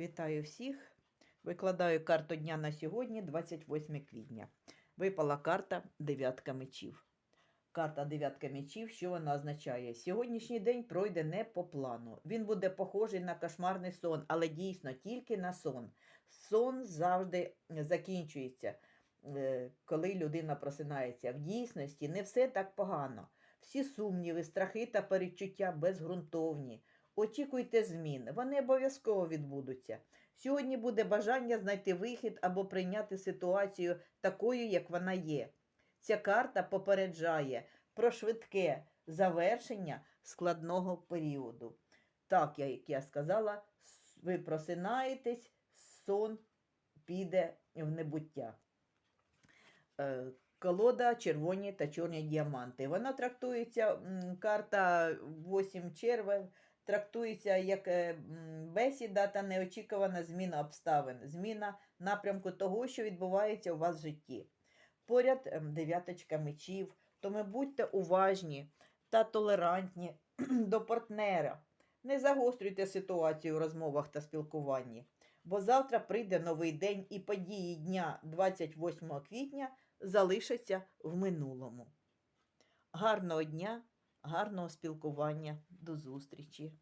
Вітаю всіх. Викладаю карту дня на сьогодні, 28 квітня. Випала карта дев'ятка мечів. Карта дев'ятка мечів, що вона означає? Сьогоднішній день пройде не по плану. Він буде похожий на кошмарний сон, але дійсно тільки на сон. Сон завжди закінчується, е, коли людина просинається. В дійсності не все так погано. Всі сумніви, страхи та перечуття безґрунтовні. Очікуйте змін, вони обов'язково відбудуться. Сьогодні буде бажання знайти вихід або прийняти ситуацію такою, як вона є. Ця карта попереджає про швидке завершення складного періоду. Так, як я сказала, ви просинаєтесь, сон піде в небуття. Е, Колода червоні та чорні діаманти. Вона трактується, карта 8 червень, трактується як е, бесіда та неочікувана зміна обставин, зміна напрямку того, що відбувається у вас в житті. Поряд ем, дев'яточка мечів, тому будьте уважні та толерантні до партнера. Не загострюйте ситуацію у розмовах та спілкуванні, бо завтра прийде новий день і події дня 28 квітня залишаться в минулому. Гарного дня, гарного спілкування, до зустрічі!